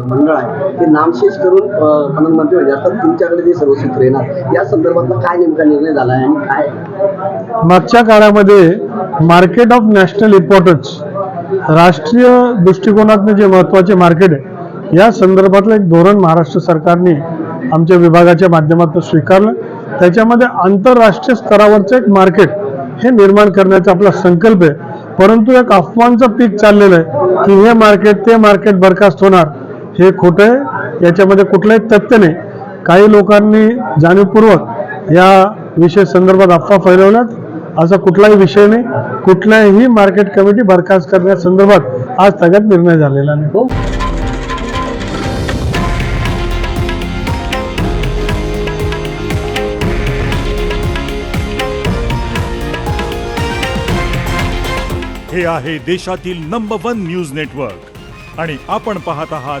मंडळ आहे. ते नामशेष करून आनंद मंत्री म्हणजे आता तुमच्याकडे जे सर्व सूत्र येणार या संदर्भातला काय नेमका निर्णय झाला आहे आणि काय मागच्या काळामध्ये मार्केट ऑफ नॅशनल इम्पॉर्टन्स राष्ट्रीय दृष्टिकोनातनं जे महत्त्वाचे मार्केट आहे या संदर्भातलं एक धोरण महाराष्ट्र सरकारने आमच्या विभागाच्या माध्यमातून स्वीकारलं. त्याच्यामध्ये आंतरराष्ट्रीय स्तरावरचं एक मार्केट हे निर्माण करण्याचा आपला संकल्प आहे. परंतु एक अफवांचं पीक चाललेलं आहे की हे मार्केट ते मार्केट बरखास्त होणार. हे खोटं आहे. याच्यामध्ये कुठलंही तथ्य नाही काही लोकांनी जाणीवपूर्वक या विषय संदर्भात अफवा फैलवल्यात. असा कुठलाही विषय नाही. कुठल्याही मार्केट कमिटी बरखास्त करण्यासंदर्भात आज तगात निर्णय झालेला नाही. हो. हे आहे देशातील नंबर वन न्यूज नेटवर्क आणि आपण पाहत आहात